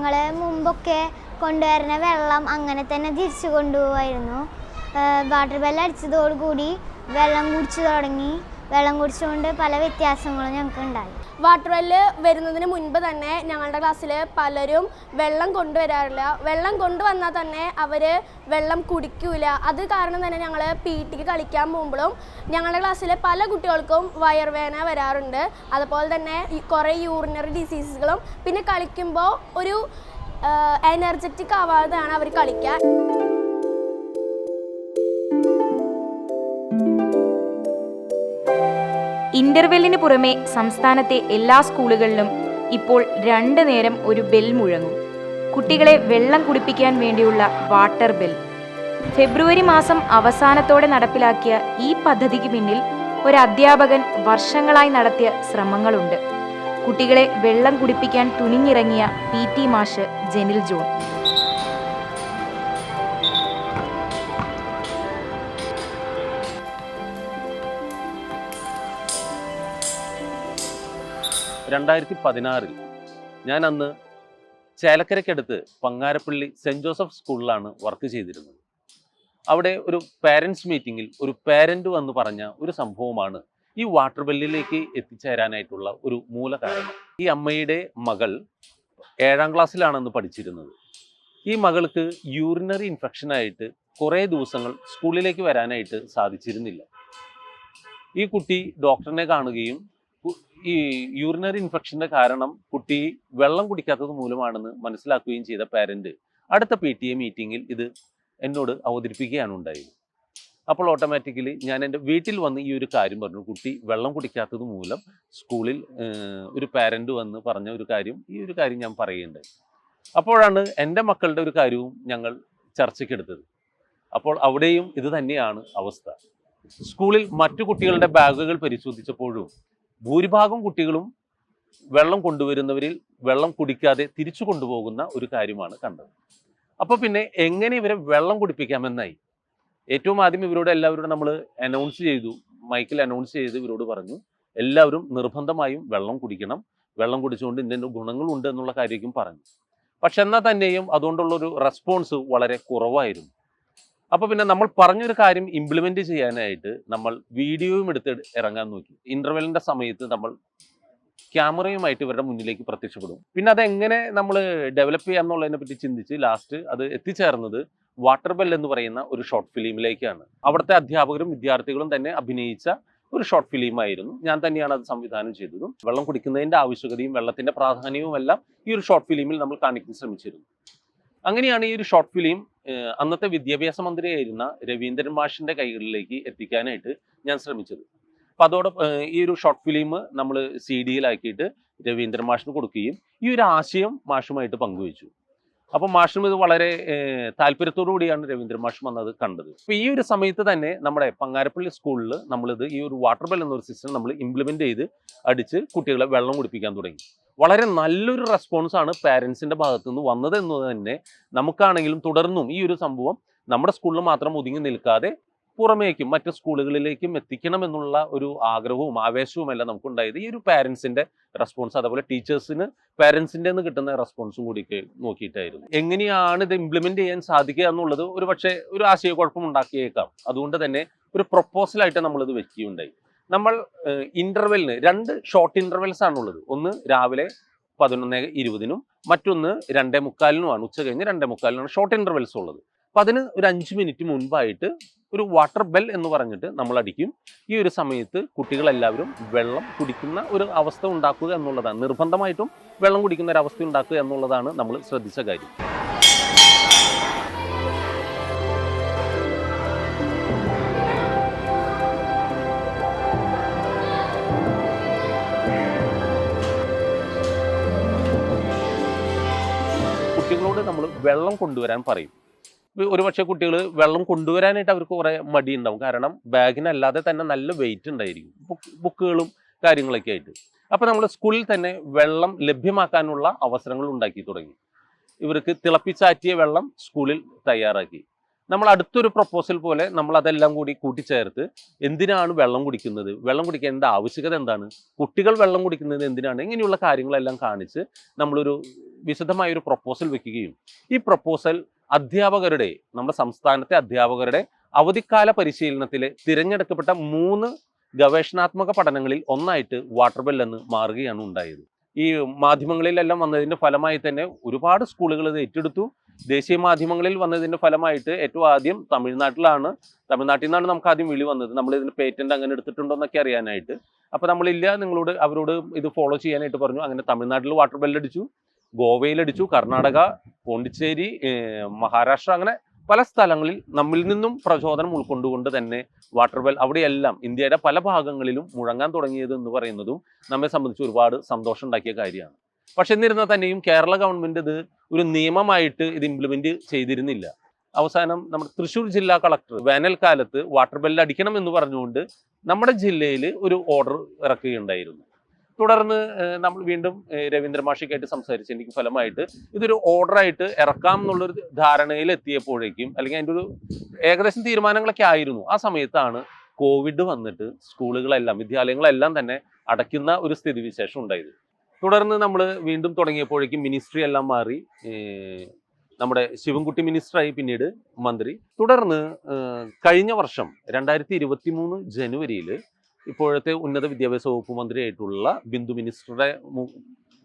ഞങ്ങൾ മുമ്പൊക്കെ കൊണ്ടുവരുന്ന വെള്ളം അങ്ങനെ തന്നെ തിരിച്ചു കൊണ്ടുപോകുമായിരുന്നു വാട്ടർ ബെല്ല് അടിച്ചതോടുകൂടി വെള്ളം കുടിച്ചു തുടങ്ങി. വെള്ളം കുടിച്ചുകൊണ്ട് പല വ്യത്യാസങ്ങളും ഞങ്ങൾക്ക് ഉണ്ടായി വാട്ടർ വെല്ല് വരുന്നതിന് മുൻപ് തന്നെ ഞങ്ങളുടെ ക്ലാസ്സിൽ പലരും വെള്ളം കൊണ്ടുവരാറില്ല. വെള്ളം കൊണ്ടുവന്നാൽ തന്നെ അവർ വെള്ളം കുടിക്കൂല. അത് കാരണം തന്നെ ഞങ്ങൾ പി ടിക്ക് കളിക്കാൻ പോകുമ്പോഴും ഞങ്ങളുടെ ക്ലാസ്സിലെ പല കുട്ടികൾക്കും വയർവേദന വരാറുണ്ട്. അതുപോലെ തന്നെ കുറേ യൂറിനറി ഡിസീസുകളും പിന്നെ കളിക്കുമ്പോൾ ഒരു എനർജറ്റിക് ആവാതെയാണ് അവർ കളിക്കുക ഇന്റർവെല്ലിന് പുറമെ സംസ്ഥാനത്തെ എല്ലാ സ്കൂളുകളിലും ഇപ്പോൾ രണ്ടു നേരം ഒരു ബെൽ മുഴങ്ങും. കുട്ടികളെ വെള്ളം കുടിപ്പിക്കാൻ വേണ്ടിയുള്ള വാട്ടർ ബെൽ. ഫെബ്രുവരി മാസം അവസാനത്തോടെ നടപ്പിലാക്കിയ ഈ പദ്ധതിക്ക് പിന്നിൽ ഒരു അധ്യാപകൻ വർഷങ്ങളായി നടത്തിയ ശ്രമങ്ങളുണ്ട്. കുട്ടികളെ വെള്ളം കുടിപ്പിക്കാൻ തുനിഞ്ഞിറങ്ങിയ പി ടി മാഷ് ജെനിൽ ജോൺ. രണ്ടായിരത്തി പതിനാറിൽ ഞാൻ അന്ന് ചേലക്കരയ്ക്കടുത്ത് പങ്ങാരപ്പള്ളി സെന്റ് ജോസഫ് സ്കൂളിലാണ് വർക്ക് ചെയ്തിരുന്നത്. അവിടെ ഒരു പാരൻസ് മീറ്റിങ്ങിൽ ഒരു പാരന്റ് വന്ന് പറഞ്ഞ ഒരു സംഭവമാണ് ഈ വാട്ടർ ബെല്ലിലേക്ക് എത്തിച്ചേരാനായിട്ടുള്ള ഒരു മൂല കാരണം ഈ അമ്മയുടെ മകൾ ഏഴാം ക്ലാസ്സിലാണെന്ന് പഠിച്ചിരുന്നത്. ഈ മകൾക്ക് യൂറിനറി ഇൻഫെക്ഷൻ ആയിട്ട് കുറേ ദിവസങ്ങൾ സ്കൂളിലേക്ക് വരാനായിട്ട് സാധിച്ചിരുന്നില്ല. ഈ കുട്ടി ഡോക്ടറിനെ കാണുകയും ഈ യൂറിനറി ഇൻഫെക്ഷന്റെ കാരണം കുട്ടി വെള്ളം കുടിക്കാത്തത് മൂലമാണെന്ന് മനസ്സിലാക്കുകയും ചെയ്ത പാരന്റ് അടുത്ത പി ടി എ മീറ്റിംഗിൽ ഇത് എന്നോട് അവതരിപ്പിക്കുകയാണ് ഉണ്ടായത്. അപ്പോൾ ഓട്ടോമാറ്റിക്കലി ഞാൻ എന്റെ വീട്ടിൽ വന്ന് ഈ ഒരു കാര്യം പറഞ്ഞു. കുട്ടി വെള്ളം കുടിക്കാത്തത് മൂലം സ്കൂളിൽ ഒരു പാരന്റ് വന്ന് പറഞ്ഞ ഒരു കാര്യം ഈ ഒരു കാര്യം ഞാൻ പറയുന്നുണ്ട് അപ്പോഴാണ് എന്റെ മക്കളുടെ ഒരു കാര്യവും ഞങ്ങൾ ചർച്ചയ്ക്കെടുത്തത് അപ്പോൾ അവിടെയും ഇത് തന്നെയാണ് അവസ്ഥ. സ്കൂളിൽ മറ്റു കുട്ടികളുടെ ബാഗുകൾ പരിശോധിച്ചപ്പോഴും ഭൂരിഭാഗം കുട്ടികളും വെള്ളം കൊണ്ടുവരുന്നവരിൽ വെള്ളം കുടിക്കാതെ തിരിച്ചു കൊണ്ടുപോകുന്ന ഒരു കാര്യമാണ് കണ്ടത്. അപ്പോൾ പിന്നെ എങ്ങനെ ഇവരെ വെള്ളം കുടിപ്പിക്കാമെന്നായി? ഏറ്റവും ആദ്യം ഇവരോട് എല്ലാവരോടും നമ്മൾ അനൗൺസ് ചെയ്തു. മൈക്കിൽ അനൗൺസ് ചെയ്ത് ഇവരോട് പറഞ്ഞു എല്ലാവരും നിർബന്ധമായും വെള്ളം കുടിക്കണം. വെള്ളം കുടിച്ചുകൊണ്ട് ഇതിന്റെ ഗുണങ്ങളുണ്ട് എന്നുള്ള കാര്യവും പറഞ്ഞു. പക്ഷെ എന്നാൽ തന്നെയും അതുകൊണ്ടുള്ളൊരു റെസ്പോൺസ് വളരെ കുറവായിരുന്നു. അപ്പോൾ പിന്നെ നമ്മൾ പറഞ്ഞൊരു കാര്യം ഇംപ്ലിമെന്റ് ചെയ്യാനായിട്ട് നമ്മൾ വീഡിയോയും എടുത്ത് ഇറങ്ങാൻ നോക്കി. ഇന്റർവെല്ലിന്റെ സമയത്ത് നമ്മൾ ക്യാമറയുമായിട്ട് ഇവരുടെ മുന്നിലേക്ക് പ്രത്യക്ഷപ്പെടും. പിന്നെ അതെങ്ങനെ നമ്മൾ ഡെവലപ്പ് ചെയ്യാം എന്നുള്ളതിനെ പറ്റി ചിന്തിച്ച് ലാസ്റ്റ് അത് എത്തിച്ചേർന്നത് വാട്ടർ ബെൽ എന്ന് പറയുന്ന ഒരു ഷോർട്ട് ഫിലിമിലേക്കാണ് അവിടുത്തെ അധ്യാപകരും വിദ്യാർത്ഥികളും തന്നെ അഭിനയിച്ച ഒരു ഷോർട്ട് ഫിലിമായിരുന്നു ഞാൻ തന്നെയാണ് അത് സംവിധാനം ചെയ്തതും. വെള്ളം കുടിക്കുന്നതിന്റെ ആവശ്യകതയും വെള്ളത്തിന്റെ പ്രാധാന്യവും എല്ലാം ഈ ഒരു ഷോർട്ട് ഫിലിമിൽ നമ്മൾ കാണിക്കാൻ ശ്രമിച്ചിരുന്നു. അങ്ങനെയാണ് ഈ ഒരു ഷോർട്ട് ഫിലിം അന്നത്തെ വിദ്യാഭ്യാസ മന്ത്രിയായിരുന്ന രവീന്ദ്രൻ മാഷിന്റെ കൈകളിലേക്ക് എത്തിക്കാനായിട്ട് ഞാൻ ശ്രമിച്ചത്. അപ്പൊ അതോടൊപ്പം ഈ ഒരു ഷോർട്ട് ഫിലിം നമ്മൾ സി ഡിയിലാക്കിയിട്ട് രവീന്ദ്രൻ മാഷിന് കൊടുക്കുകയും ഈ ഒരു ആശയം മാഷുമായിട്ട് പങ്കുവച്ചു. അപ്പൊ മാഷും ഇത് വളരെ താല്പര്യത്തോടു കൂടിയാണ് രവീന്ദ്രൻ മാഷും വന്നത് കണ്ടത്. അപ്പൊ ഈ ഒരു സമയത്ത് തന്നെ നമ്മുടെ പങ്ങാരപ്പള്ളി സ്കൂളിൽ നമ്മളിത് ഈ ഒരു വാട്ടർ ബെൽ എന്നൊരു സിസ്റ്റം നമ്മൾ ഇംപ്ലിമെന്റ് ചെയ്ത് അടിച്ച് കുട്ടികളെ വെള്ളം കുടിപ്പിക്കാൻ തുടങ്ങി. വളരെ നല്ലൊരു റെസ്പോൺസ് ആണ് പാരൻസിന്റെ ഭാഗത്തു നിന്ന് വന്നത് എന്നത് തന്നെ നമുക്കാണെങ്കിലും തുടർന്നും ഈ ഒരു സംഭവം നമ്മുടെ സ്കൂളിൽ മാത്രം ഒതുങ്ങി നിൽക്കാതെ പുറമേക്കും മറ്റ് സ്കൂളുകളിലേക്കും എത്തിക്കണം എന്നുള്ള ഒരു ആഗ്രഹവും ആവേശവും എല്ലാം നമുക്കുണ്ടായത് ഈ ഒരു പാരൻസിന്റെ റെസ്പോൺസ് അതേപോലെ ടീച്ചേഴ്സിന് പാരൻസിന്റെ നിന്ന് കിട്ടുന്ന റെസ്പോൺസും കൂടി നോക്കിയിട്ടായിരുന്നു. എങ്ങനെയാണ് ഇത് ഇംപ്ലിമെന്റ് ചെയ്യാൻ സാധിക്കുക എന്നുള്ളത് ഒരു പക്ഷേ ഒരു ആശയക്കുഴപ്പം ഉണ്ടാക്കിയേക്കാം അതുകൊണ്ട് തന്നെ ഒരു പ്രൊപ്പോസലായിട്ട് നമ്മളിത് വെക്കുകയുണ്ടായി. നമ്മൾ ഇന്റർവെല്ലിന് രണ്ട് ഷോർട്ട് ഇന്റർവെൽസ് ആണുള്ളത്. ഒന്ന് രാവിലെ പതിനൊന്ന് ഇരുപതിനും മറ്റൊന്ന് രണ്ടേ മുക്കാലിനുമാണ്. ഉച്ച കഴിഞ്ഞ് രണ്ടേ മുക്കാലിനാണ് ഷോർട്ട് ഇന്റർവെൽസ് ഉള്ളത്. അപ്പൊ അതിന് ഒരു അഞ്ച് മിനിറ്റ് മുൻപായിട്ട് ഒരു വാട്ടർ ബെൽ എന്ന് പറഞ്ഞിട്ട് നമ്മൾ അടിക്കും. ഈ ഒരു സമയത്ത് കുട്ടികളെല്ലാവരും വെള്ളം കുടിക്കുന്ന ഒരു അവസ്ഥ ഉണ്ടാക്കുക എന്നുള്ളതാണ്. നിർബന്ധമായിട്ടും വെള്ളം കുടിക്കുന്ന ഒരു അവസ്ഥ ഉണ്ടാക്കുക എന്നുള്ളതാണ് നമ്മൾ ശ്രദ്ധിച്ച കാര്യം. നമ്മൾ വെള്ളം കൊണ്ടുവരാൻ പറയും. ഒരുപക്ഷെ കുട്ടികൾ വെള്ളം കൊണ്ടുവരാനായിട്ട് അവർക്ക് കുറേ മടി ഉണ്ടാവും കാരണം ബാഗിനല്ലാതെ തന്നെ നല്ല വെയിറ്റ് ഉണ്ടായിരിക്കും. ബുക്ക് ബുക്കുകളും കാര്യങ്ങളൊക്കെ ആയിട്ട്. അപ്പോൾ നമ്മൾ സ്കൂളിൽ തന്നെ വെള്ളം ലഭ്യമാക്കാനുള്ള അവസരങ്ങൾ ഉണ്ടാക്കി തുടങ്ങി. ഇവർക്ക് തിളപ്പിച്ചാറ്റിയ വെള്ളം സ്കൂളിൽ തയ്യാറാക്കി. നമ്മൾ അടുത്തൊരു പ്രപ്പോസൽ പോലെ നമ്മൾ അതെല്ലാം കൂടി കൂട്ടിച്ചേർത്ത് എന്തിനാണ് വെള്ളം കുടിക്കുന്നത്? വെള്ളം കുടിക്കാൻ എന്താ ആവശ്യകത എന്താണ്? കുട്ടികൾ വെള്ളം കുടിക്കുന്നത് എന്തിനാണ്? ഇങ്ങനെയുള്ള കാര്യങ്ങളെല്ലാം കാണിച്ച് നമ്മളൊരു വിശദമായ ഒരു പ്രപ്പോസൽ വെക്കുകയും ഈ പ്രപ്പോസൽ അധ്യാപകരുടെ നമ്മുടെ സംസ്ഥാനത്തെ അധ്യാപകരുടെ അവധിക്കാല പരിശീലനത്തിലെ തിരഞ്ഞെടുക്കപ്പെട്ട മൂന്ന് ഗവേഷണാത്മക പഠനങ്ങളിൽ ഒന്നായിട്ട് വാട്ടർ ബെൽ എന്ന് മാറുകയാണ് ഉണ്ടായത്. ഈ മാധ്യമങ്ങളിലെല്ലാം വന്നതിന്റെ ഫലമായി തന്നെ ഒരുപാട് സ്കൂളുകൾ ഇത് ഏറ്റെടുത്തു. ദേശീയ മാധ്യമങ്ങളിൽ വന്നതിന്റെ ഫലമായിട്ട് ഏറ്റവും ആദ്യം തമിഴ്നാട്ടിലാണ് തമിഴ്നാട്ടിൽ നിന്നാണ് നമുക്ക് ആദ്യം വിളി വന്നത്. നമ്മൾ ഇതിന് പേറ്റന്റ് അങ്ങനെ എടുത്തിട്ടുണ്ടോ എന്നൊക്കെ അറിയാനായിട്ട്. അപ്പൊ നമ്മളില്ല നിങ്ങളോട് അവരോട് ഇത് ഫോളോ ചെയ്യാനായിട്ട് പറഞ്ഞു. അങ്ങനെ തമിഴ്നാട്ടിൽ വാട്ടർ ബെല്ലടിച്ചു അടിച്ചു കർണാടക പോണ്ടിച്ചേരി മഹാരാഷ്ട്ര അങ്ങനെ പല സ്ഥലങ്ങളിൽ നമ്മിൽ നിന്നും പ്രചോദനം ഉൾക്കൊണ്ടുകൊണ്ട് തന്നെ വാട്ടർ ബെൽ അവിടെയെല്ലാം ഇന്ത്യയുടെ പല ഭാഗങ്ങളിലും മുഴങ്ങാൻ തുടങ്ങിയത് എന്ന് പറയുന്നതും നമ്മെ സംബന്ധിച്ച് ഒരുപാട് സന്തോഷം ഉണ്ടാക്കിയ കാര്യമാണ്. പക്ഷെ എന്നിരുന്നാൽ തന്നെയും കേരള ഗവൺമെന്റ് ഇത് ഒരു നിയമമായിട്ട് ഇത് ഇംപ്ലിമെന്റ് ചെയ്തിരുന്നില്ല. അവസാനം നമ്മുടെ തൃശ്ശൂർ ജില്ലാ കളക്ടർ വേനൽക്കാലത്ത് വാട്ടർ ബെല്ല് അടിക്കണം എന്ന് പറഞ്ഞുകൊണ്ട് നമ്മുടെ ജില്ലയിൽ ഒരു ഓർഡർ ഇറക്കുകയുണ്ടായിരുന്നു. തുടർന്ന് നമ്മൾ വീണ്ടും രവീന്ദ്ര മാഷിക്കായിട്ട് എനിക്ക് ഫലമായിട്ട് ഇതൊരു ഓർഡറായിട്ട് ഇറക്കാം എന്നുള്ളൊരു ധാരണയിൽ എത്തിയപ്പോഴേക്കും അല്ലെങ്കിൽ അതിന്റെ ഒരു ഏകദേശം തീരുമാനങ്ങളൊക്കെ ആയിരുന്നു. ആ സമയത്താണ് കോവിഡ് വന്നിട്ട് സ്കൂളുകളെല്ലാം വിദ്യാലയങ്ങളെല്ലാം തന്നെ അടയ്ക്കുന്ന ഒരു സ്ഥിതിവിശേഷം ഉണ്ടായത്. തുടർന്ന് നമ്മൾ വീണ്ടും തുടങ്ങിയപ്പോഴേക്കും മിനിസ്ട്രി എല്ലാം മാറി. നമ്മുടെ ശിവൻകുട്ടി മിനിസ്റ്ററായി പിന്നീട് മന്ത്രി. തുടർന്ന് കഴിഞ്ഞ വർഷം രണ്ടായിരത്തി ഇരുപത്തി മൂന്ന് ജനുവരിയിൽ ഇപ്പോഴത്തെ ഉന്നത വിദ്യാഭ്യാസ വകുപ്പ് മന്ത്രിയായിട്ടുള്ള ബിന്ദു മിനിസ്റ്ററുടെ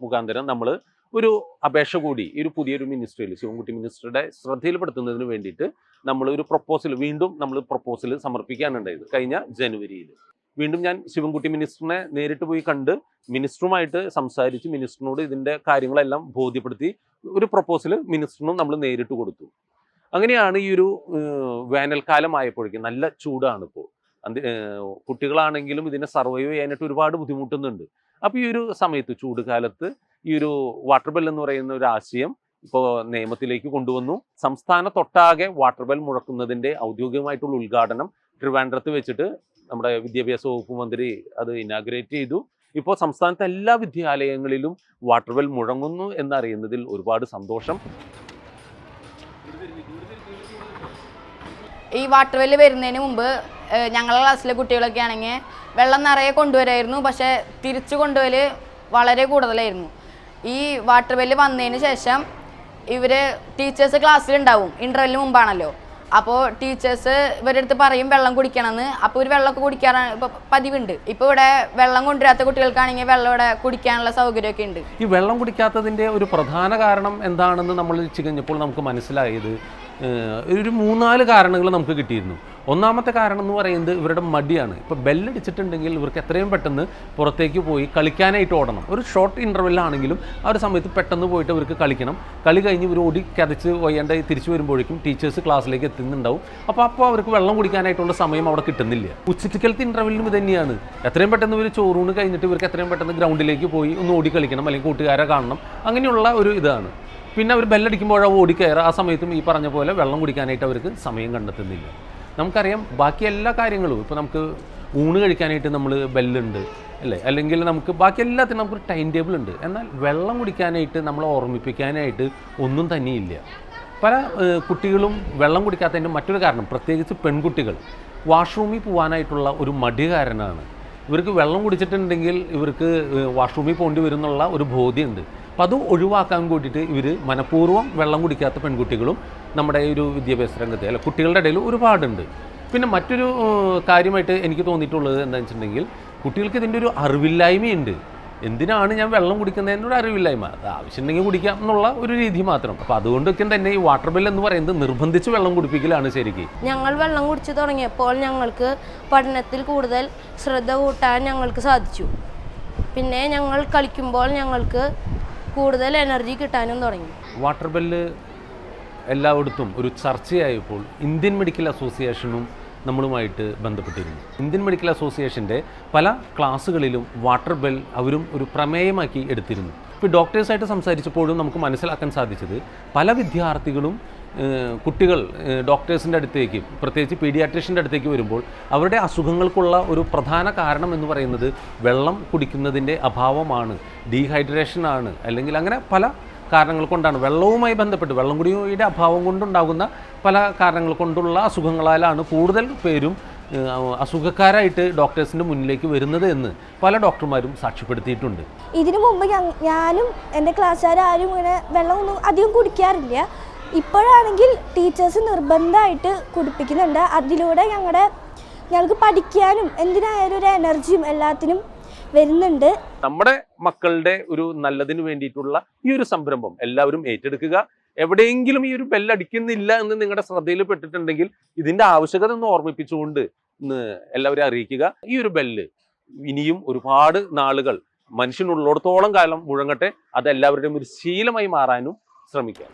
മുഖാന്തരം നമ്മൾ ഒരു അപേക്ഷ കൂടി ഒരു പുതിയൊരു മിനിസ്ട്രിയിൽ ശിവൻകുട്ടി മിനിസ്റ്ററുടെ ശ്രദ്ധയിൽപ്പെടുത്തുന്നതിന് വേണ്ടിയിട്ട് നമ്മൾ ഒരു പ്രപ്പോസൽ വീണ്ടും നമ്മൾ പ്രപ്പോസൽ സമർപ്പിക്കാനുണ്ടായത് കഴിഞ്ഞ ജനുവരിയിൽ വീണ്ടും ഞാൻ ശിവൻകുട്ടി മിനിസ്റ്ററിനെ നേരിട്ട് പോയി കണ്ട് മിനിസ്റ്ററുമായിട്ട് സംസാരിച്ച് മിനിസ്റ്ററിനോട് ഇതിന്റെ കാര്യങ്ങളെല്ലാം ബോധ്യപ്പെടുത്തി ഒരു പ്രപ്പോസൽ മിനിസ്റ്ററിനും നമ്മൾ നേരിട്ട് കൊടുത്തു. അങ്ങനെയാണ് ഈ ഒരു വേനൽക്കാലം ആയപ്പോഴേക്കും നല്ല ചൂടാണ് ഇപ്പോൾ കുട്ടികളാണെങ്കിലും ഇതിനെ സർവൈവ് ചെയ്യാനായിട്ട് ഒരുപാട് ബുദ്ധിമുട്ടുന്നുണ്ട്. അപ്പോൾ ഈ ഒരു സമയത്ത് ചൂട് കാലത്ത് ഈ ഒരു വാട്ടർ ബെൽ എന്ന് പറയുന്ന ഒരു ആശയം ഇപ്പോൾ നിയമത്തിലേക്ക് കൊണ്ടുവന്നു. സംസ്ഥാനത്തൊട്ടാകെ വാട്ടർ ബെൽ മുഴക്കുന്നതിന്റെ ഔദ്യോഗികമായിട്ടുള്ള ഉദ്ഘാടനം ട്രിവാൻഡ്രത്ത് വെച്ചിട്ട് നമ്മുടെ വിദ്യാഭ്യാസ വകുപ്പ് മന്ത്രി അത് ഇനാഗ്രേറ്റ് ചെയ്തു. ഇപ്പോൾ സംസ്ഥാനത്തെ എല്ലാ വിദ്യാലയങ്ങളിലും വാട്ടർ വെൽ മുഴങ്ങുന്നു എന്നറിയുന്നതിൽ ഒരുപാട് സന്തോഷം. ഈ വാട്ടർ വെല്ല് വരുന്നതിന് മുമ്പ് ഞങ്ങളുടെ ക്ലാസ്സിലെ കുട്ടികളൊക്കെ ആണെങ്കിൽ വെള്ളം നിറയെ കൊണ്ടുവരായിരുന്നു. പക്ഷേ തിരിച്ചു കൊണ്ടുവരൽ വളരെ കൂടുതലായിരുന്നു. ഈ വാട്ടർ വെല്ല് വന്നതിന് ശേഷം ഇവർ ടീച്ചേഴ്സ് ക്ലാസ്സിലുണ്ടാവും ഇന്റർവെല്ലിന് മുമ്പാണല്ലോ. അപ്പോൾ ടീച്ചേഴ്സ് ഇവരുടെ അടുത്ത് പറയും വെള്ളം കുടിക്കണമെന്ന്. അപ്പോൾ ഒരു വെള്ളമൊക്കെ കുടിക്കാറാണ് ഇപ്പോൾ പതിവുണ്ട്. ഇപ്പോൾ ഇവിടെ വെള്ളം കൊണ്ടുവരാത്ത കുട്ടികൾക്കാണെങ്കിൽ വെള്ളം ഇവിടെ കുടിക്കാനുള്ള സൗകര്യമൊക്കെ ഉണ്ട്. ഈ വെള്ളം കുടിക്കാത്തതിന്റെ ഒരു പ്രധാന കാരണം എന്താണെന്ന് നമ്മൾ ചികഞ്ഞപ്പോൾ നമുക്ക് മനസ്സിലായത് ഒരു മൂന്നാൽ കാരണങ്ങൾ നമുക്ക് കിട്ടിയിരുന്നു. ഒന്നാമത്തെ കാരണം എന്ന് പറയുന്നത് ഇവരുടെ മടിയാണ്. ഇപ്പോൾ ബെല്ലടിച്ചിട്ടുണ്ടെങ്കിൽ ഇവർക്ക് എത്രയും പെട്ടെന്ന് പുറത്തേക്ക് പോയി കളിക്കാനായിട്ട് ഓടണം. ഒരു ഷോർട്ട് ഇന്റർവെല്ലാണെങ്കിലും ആ ഒരു സമയത്ത് പെട്ടെന്ന് പോയിട്ട് ഇവർക്ക് കളിക്കണം. കളി കഴിഞ്ഞ് ഇവർ ഓടി കതച്ച് വയ്യാണ്ട് തിരിച്ചു വരുമ്പോഴേക്കും ടീച്ചേഴ്സ് ക്ലാസ്സിലേക്ക് എത്തുന്നുണ്ടാവും. അപ്പോൾ അപ്പോൾ അവർക്ക് വെള്ളം കുടിക്കാനായിട്ടുള്ള സമയം അവിടെ കിട്ടുന്നില്ല. ഉച്ചക്കലത്തെ ഇന്റർവെല്ലിനും ഇത് തന്നെയാണ് എത്രയും പെട്ടെന്ന് ഇവർ ചോറൂണ് കഴിഞ്ഞിട്ട് ഇവർക്ക് എത്രയും പെട്ടെന്ന് ഗ്രൗണ്ടിലേക്ക് പോയി ഒന്ന് ഓടി കളിക്കണം അല്ലെങ്കിൽ കൂട്ടുകാരെ കാണണം. അങ്ങനെയുള്ള ഒരു ഇതാണ്. പിന്നെ അവർ ബെല്ലടിക്കുമ്പോഴാണ് ഓടിക്കയറുക ആ സമയത്തും ഈ പറഞ്ഞ പോലെ വെള്ളം കുടിക്കാനായിട്ട് അവർക്ക് സമയം കണ്ടെത്തുന്നില്ല. നമുക്കറിയാം ബാക്കി എല്ലാ കാര്യങ്ങളും. ഇപ്പോൾ നമുക്ക് ഊണ് കഴിക്കാനായിട്ട് നമ്മൾ ബെല്ലുണ്ട് അല്ലേ? അല്ലെങ്കിൽ നമുക്ക് ബാക്കി എല്ലാത്തിനും നമുക്കൊരു ടൈം ടേബിൾ ഉണ്ട്. എന്നാൽ വെള്ളം കുടിക്കാനായിട്ട് നമ്മളെ ഓർമ്മിപ്പിക്കാനായിട്ട് ഒന്നും തന്നെയില്ല. പല കുട്ടികളും വെള്ളം കുടിക്കാത്തതിന്റെ മറ്റൊരു കാരണം പ്രത്യേകിച്ച് പെൺകുട്ടികൾ. വാഷ്റൂമിൽ പോകാനായിട്ടുള്ള ഒരു മടി കാരണമാണ്. ഇവർക്ക് വെള്ളം കുടിച്ചിട്ടുണ്ടെങ്കിൽ ഇവർക്ക് വാഷ്റൂമിൽ പോകേണ്ടി വരും എന്നുള്ള ഒരു ബോധ്യമുണ്ട്. അപ്പം അത് ഒഴിവാക്കാൻ കൂട്ടിയിട്ട് ഇവർ മനഃപൂർവം വെള്ളം കുടിക്കാത്ത പെൺകുട്ടികളും നമ്മുടെ ഒരു വിദ്യാഭ്യാസ രംഗത്ത് അല്ല കുട്ടികളുടെ ഇടയിൽ ഒരുപാടുണ്ട്. പിന്നെ മറ്റൊരു കാര്യമായിട്ട് എനിക്ക് തോന്നിയിട്ടുള്ളത് എന്താണെന്ന് വെച്ചിട്ടുണ്ടെങ്കിൽ കുട്ടികൾക്ക് ഇതിന്റെ ഒരു അറിവില്ലായ്മയുണ്ട്. എന്തിനാണ് ഞാൻ വെള്ളം കുടിക്കുന്നതിനൊരു അറിവില്ലായ്മ? അത് ആവശ്യമുണ്ടെങ്കിൽ കുടിക്കാം എന്നുള്ള ഒരു രീതി മാത്രം. അപ്പോൾ അതുകൊണ്ടൊക്കെ തന്നെ ഈ വാട്ടർ ബെൽ എന്ന് പറയുന്നത് നിർബന്ധിച്ച് വെള്ളം കുടിപ്പിക്കലാണ് ശരിക്കും. ഞങ്ങൾ വെള്ളം കുടിച്ചു തുടങ്ങിയപ്പോൾ ഞങ്ങൾക്ക് പഠനത്തിൽ കൂടുതൽ ശ്രദ്ധ കൂട്ടാൻ ഞങ്ങൾക്ക് സാധിച്ചു. പിന്നെ ഞങ്ങൾ കളിക്കുമ്പോൾ ഞങ്ങൾക്ക് കൂടുതൽ എനർജി കിട്ടാനും തുടങ്ങി. വാട്ടർ ബെല്ല് എല്ലായിടത്തും ഒരു ചർച്ചയായപ്പോൾ ഇന്ത്യൻ മെഡിക്കൽ അസോസിയേഷനും നമ്മളുമായിട്ട് ബന്ധപ്പെട്ടിരുന്നു. ഇന്ത്യൻ മെഡിക്കൽ അസോസിയേഷന്റെ പല ക്ലാസ്സുകളിലും വാട്ടർ ബെൽ അവരും ഒരു പ്രമേയമാക്കി എടുത്തിരുന്നു. ഇപ്പോൾ ഡോക്ടേഴ്സായിട്ട് സംസാരിച്ചപ്പോഴും നമുക്ക് മനസ്സിലാക്കാൻ സാധിച്ചത് പല വിദ്യാർത്ഥികളും കുട്ടികൾ ഡോക്ടേഴ്സിന്റെ അടുത്തേക്ക് പ്രത്യേകിച്ച് പീഡിയാട്രീഷ്യന്റെ അടുത്തേക്ക് വരുമ്പോൾ അവരുടെ അസുഖങ്ങൾക്കുള്ള ഒരു പ്രധാന കാരണം എന്ന് പറയുന്നത് വെള്ളം കുടിക്കുന്നതിന്റെ അഭാവമാണ് ഡീഹൈഡ്രേഷൻ ആണ് അല്ലെങ്കിൽ അങ്ങനെ പല കാരണങ്ങൾ കൊണ്ടാണ്. വെള്ളവുമായി ബന്ധപ്പെട്ട് വെള്ളം കുടിയുടെ അഭാവം കൊണ്ടുണ്ടാകുന്ന പല കാരണങ്ങൾ കൊണ്ടുള്ള അസുഖങ്ങളാലാണ് കൂടുതൽ പേരും അസുഖക്കാരായിട്ട് ഡോക്ടേഴ്സിന്റെ മുന്നിലേക്ക് വരുന്നത് എന്ന് പല ഡോക്ടർമാരും സാക്ഷ്യപ്പെടുത്തിയിട്ടുണ്ട്. ഇതിനു മുമ്പ് ഞാനും എന്റെ ക്ലാസ്സുകാരും ഇങ്ങനെ വെള്ളമൊന്നും അധികം കുടിക്കാറില്ല. ഇപ്പോഴാണെങ്കിൽ ടീച്ചേഴ്സ് നിർബന്ധമായിട്ട് കുടിപ്പിക്കുന്നുണ്ട്. അതിലൂടെ ഞങ്ങളുടെ ഞങ്ങൾക്ക് പഠിക്കാനും എന്തിനായാലും ഒരു എനർജിയും എല്ലാത്തിനും വരുന്നുണ്ട്. നമ്മുടെ മക്കളുടെ ഒരു നല്ലതിന് വേണ്ടിയിട്ടുള്ള ഈ ഒരു സംരംഭം എല്ലാവരും ഏറ്റെടുക്കുക. എവിടെയെങ്കിലും ഈ ഒരു ബെല്ലടിക്കുന്നില്ല എന്ന് നിങ്ങളുടെ ശ്രദ്ധയിൽ പെട്ടിട്ടുണ്ടെങ്കിൽ ഇതിന്റെ ആവശ്യകത ഒന്ന് ഓർമ്മിപ്പിച്ചുകൊണ്ട് എല്ലാവരും എല്ലാവരെയും അറിയിക്കുക. ഈ ഒരു ബെല്ല് ഇനിയും ഒരുപാട് നാളുകൾ മനുഷ്യനുള്ളിടത്തോളം കാലം മുഴങ്ങട്ടെ. അത് എല്ലാവരുടെയും ഒരു ശീലമായി മാറാനും ശ്രമിക്കുക